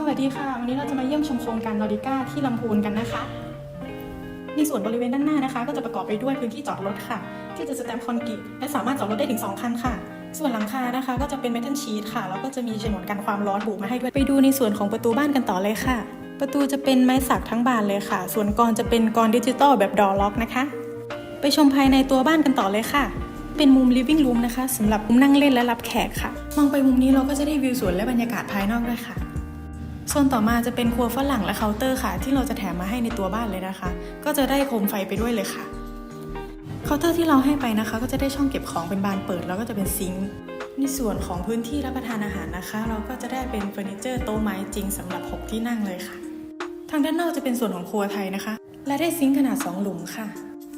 สวัสดีค่ะ วันนี้เราจะมาเยี่ยมชมโครงการนอริก้าที่ลำพูนกันนะคะ ในส่วนบริเวณด้านหน้านะคะ ก็จะประกอบไปด้วยพื้นที่จอดรถค่ะ ที่จะสแตมป์คอนกรีตและสามารถจอดรถได้ถึง 2 คันค่ะ ส่วนหลังคานะคะ ก็จะเป็นเมทัลชีทค่ะ แล้วก็จะมีฉนวนกันความร้อนบุมาให้ด้วย ไปดูในส่วนของประตูบ้านกันต่อเลยค่ะ ประตูจะเป็นไม้สักทั้งบานเลยค่ะ ส่วนกรจะเป็นกรดิจิตอลแบบดอล็อกนะคะ ไปชมภายในตัวบ้านกันต่อเลยค่ะเป็นมุม living room นะคะสำหรับมุมนั่งเล่นและรับแขกค่ะ มองไปมุมนี้เราก็จะได้วิวสวนและบรรยากาศภายนอกด้วยค่ะ โซนต่อมาจะเป็นครัวฝรั่งและเคาน์เตอร์ค่ะ ที่เราจะแถมมาให้ในตัวบ้านเลยนะคะ ก็จะได้โคมไฟไปด้วยเลยค่ะเคาน์เตอร์ที่เราให้ไปนะคะ ก็จะได้ช่องเก็บของเป็นบานเปิดแล้วก็จะเป็นซิงค์ในส่วนของพื้นที่รับประทานอาหารนะคะ เราก็จะได้เป็นเฟอร์นิเจอร์โต๊ะไม้จริงสำหรับ 6 ที่นั่งเลยค่ะ ทางด้านนอกจะเป็นส่วนของครัวไทยนะคะ และได้ซิงค์ขนาด 2 หลุมค่ะ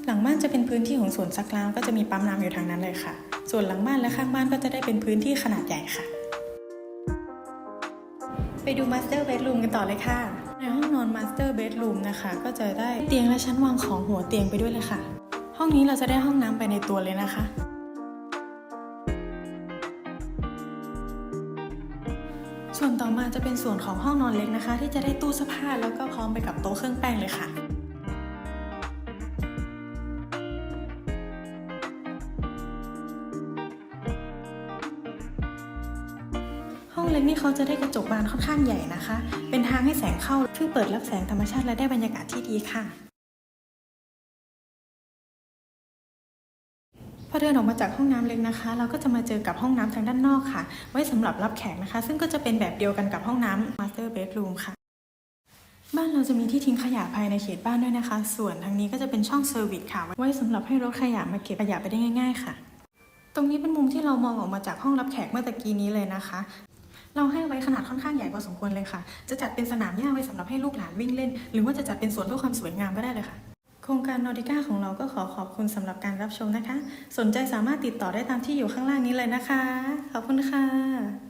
หลังบ้านจะเป็นพื้นที่ของสวนซักล้างก็จะมีปั๊มน้ำอยู่ทางนั้นเลยค่ะ ส่วนหลังบ้านและข้างบ้านก็จะได้เป็นพื้นที่ขนาดใหญ่ค่ะ ไปดูมาสเตอร์เบดรูมกันต่อเลยค่ะ ในห้องนอนมาสเตอร์เบดรูมนะคะ ก็จะได้เตียงและชั้นวางของหัวเตียงไปด้วยเลยค่ะ ห้องนี้เราจะได้ห้องน้ำไปในตัวเลยนะคะ ส่วนต่อมาจะเป็นส่วนของห้องนอนเล็กนะคะ ที่จะได้ตู้เสื้อผ้าแล้วก็พร้อมไปกับโต๊ะเครื่องแป้งเลยค่ะ งเล็กนี่เขาจะได้กระจกบานค่อนข้างใหญ่นะคะ เป็นทางให้แสงเข้าซึ่งเปิดรับแสงธรรมชาติและได้บรรยากาศที่ดีค่ะ พอเดินออกมาจากห้องน้ำเล็กนะคะ เราก็จะมาเจอกับห้องน้ำทางด้านนอกค่ะ ไว้สำหรับรับแขกนะคะ ซึ่งก็จะเป็นแบบเดียวกันกับห้องน้ำ Master Bedroom ค่ะบ้านเราจะมีที่ทิ้งขยะภายในเขตบ้านด้วยนะคะ ส่วนทางนี้ก็จะเป็นช่องเซอร์วิสค่ะ ไว้สำหรับให้รถขยะมาเก็บขยะไปได้ง่าย ๆ ค่ะ ตรงนี้เป็นมุมที่เรามองออกมาจากห้องรับแขกเมื่อตะกี้นี้เลยนะคะ เราให้ไว้ขนาดค่อนข้างใหญ่พอสมควรเลยค่ะ จะจัดเป็นสนามหญ้าไว้สำหรับให้ลูกหลานวิ่งเล่น หรือว่าจะจัดเป็นสวนเพื่อความสวยงามก็ได้เลยค่ะ โครงการนอร์ดิก้าของเราก็ขอขอบคุณสำหรับการรับชมนะคะ สนใจสามารถติดต่อได้ตามที่อยู่ข้างล่างนี้เลยนะคะ ขอบคุณค่ะ